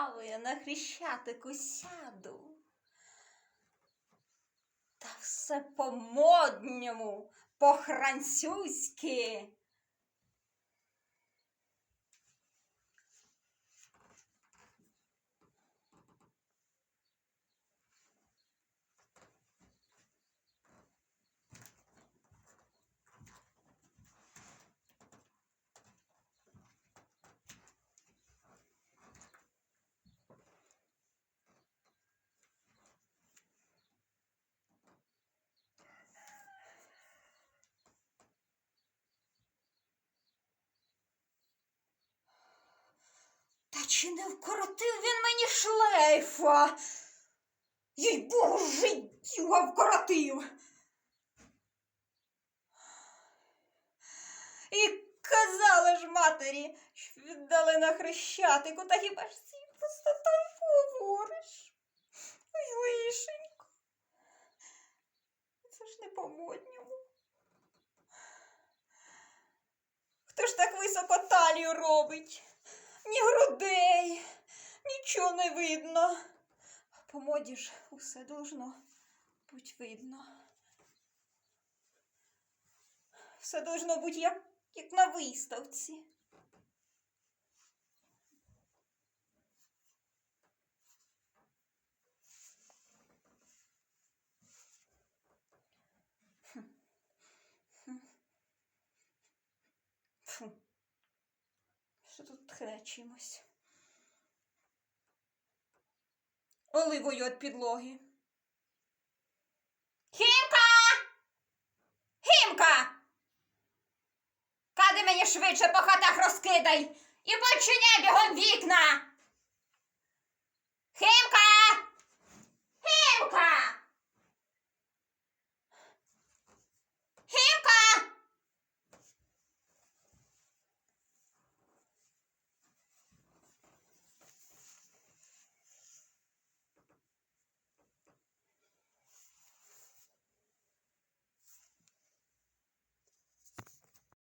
справи на хрещатику сяду. Та все по-модньому, по-французьки. Та чи не вкоротив він мені шлейфа? Їй богу, життя вкоротив. І казала ж матері, що віддали на хрещатику, та хіба ж цій простота й говориш? Ой, лишенько. Це ж не по-модньому. Хто ж так високо талію робить? Ні грудей, нічого не видно. По моді ж усе должно бути видно. Все должно бути як, як на виставці. Що тут тхне чимось? Оливою від підлоги. Хімка! Хімка! Кади мені швидше по хатах розкидай і починяй бігом вікна!